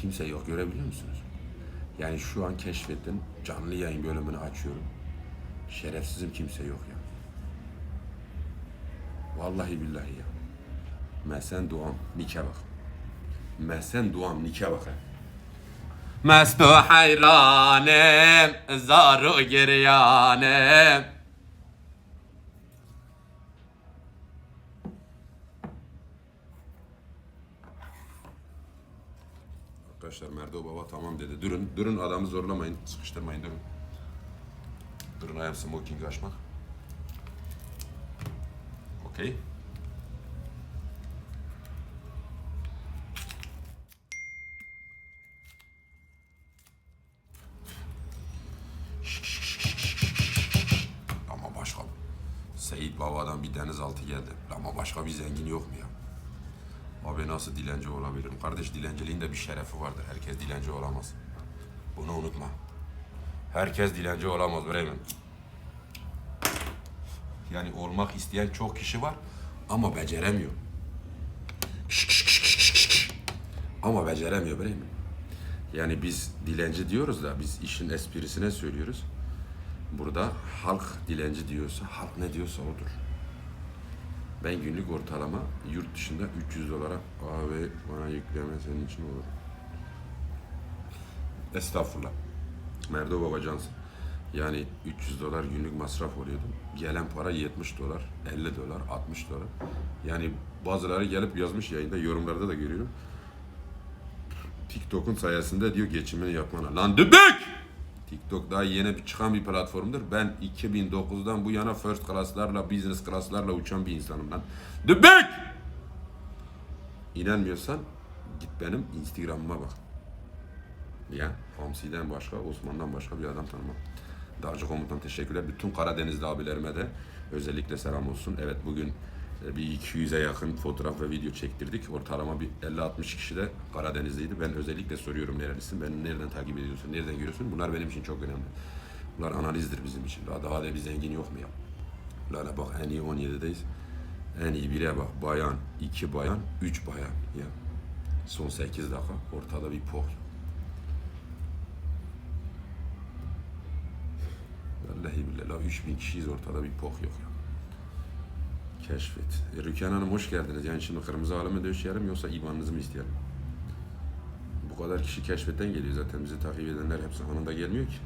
Kimse yok görebiliyor musunuz? Yani şu an keşfettim. Canlı yayın bölümünü açıyorum. Şerefsizim kimse yok ya. Vallahi billahi ya. Mesen duam nike bak. Mesen duam nike bak. Mestu hayranem, zaru giryanem. Arkadaşlar Merdo Baba tamam dedi. Durun, durun adamı zorlamayın, sıkıştırmayın durun. Durun ayağım smoking açmak. Okey. Ama başka Seyit Baba'dan bir denizaltı geldi. Ama başka bir zengin yok mu ya? Abi nasıl dilenci olabilirim? Kardeş dilenciliğin de bir şerefi vardır. Herkes dilenci olamaz. Bunu unutma. Herkes dilenci olamaz Bremen. Yani olmak isteyen çok kişi var ama beceremiyor. Ama beceremiyor Bremen. Yani biz dilenci diyoruz da biz işin esprisine söylüyoruz. Burada halk dilenci diyorsa, halk ne diyorsa odur. Ben günlük ortalama yurt dışında 300 dolara abi bana yükleme senin için olur. Estağfurullah. Merdo Babacansın. Yani 300 dolar günlük masraf oluyordu. Gelen para 70 dolar, 50 dolar, 60 dolar. Yani bazıları gelip yazmış yayında, yorumlarda da görüyorum. TikTok'un sayesinde diyor geçimini yapmana. Lan dübük! TikTok daha yeni bir çıkan bir platformdur. Ben 2009'dan bu yana first class'larla, business class'larla uçan bir insanım lan. Dübük! İnanmıyorsan git benim Instagram'ıma bak. Ya Hamsi'den başka, Osman'dan başka bir adam tanımam. Dağcı komutan teşekkürler. Bütün Karadenizli abilerime de özellikle selam olsun. Evet bugün bir 200'e yakın fotoğraf ve video çektirdik. Ortalama bir 50-60 kişi de Karadenizliydi. Ben özellikle soruyorum nerelisin, beni nereden takip ediyorsun, nereden görüyorsun? Bunlar benim için çok önemli. Bunlar analizdir bizim için. Daha, daha da bir zengin yok mu ya? Lala bak en iyi 17'deyiz. En iyi bire bak. Bayan, iki bayan, üç bayan. Ya. Son 8 dakika ortada bir poh. Vallahi billahi la 3000 kişiyiz ortada bir poh yok ya. Keşfet. E, Rüken Hanım hoş geldiniz. Yani şimdi kırmızı halime döşeyelim yoksa imanınızı mı isteyelim? Bu kadar kişi keşfetten geliyor zaten. Bizi takip edenler hepsi anında gelmiyor ki.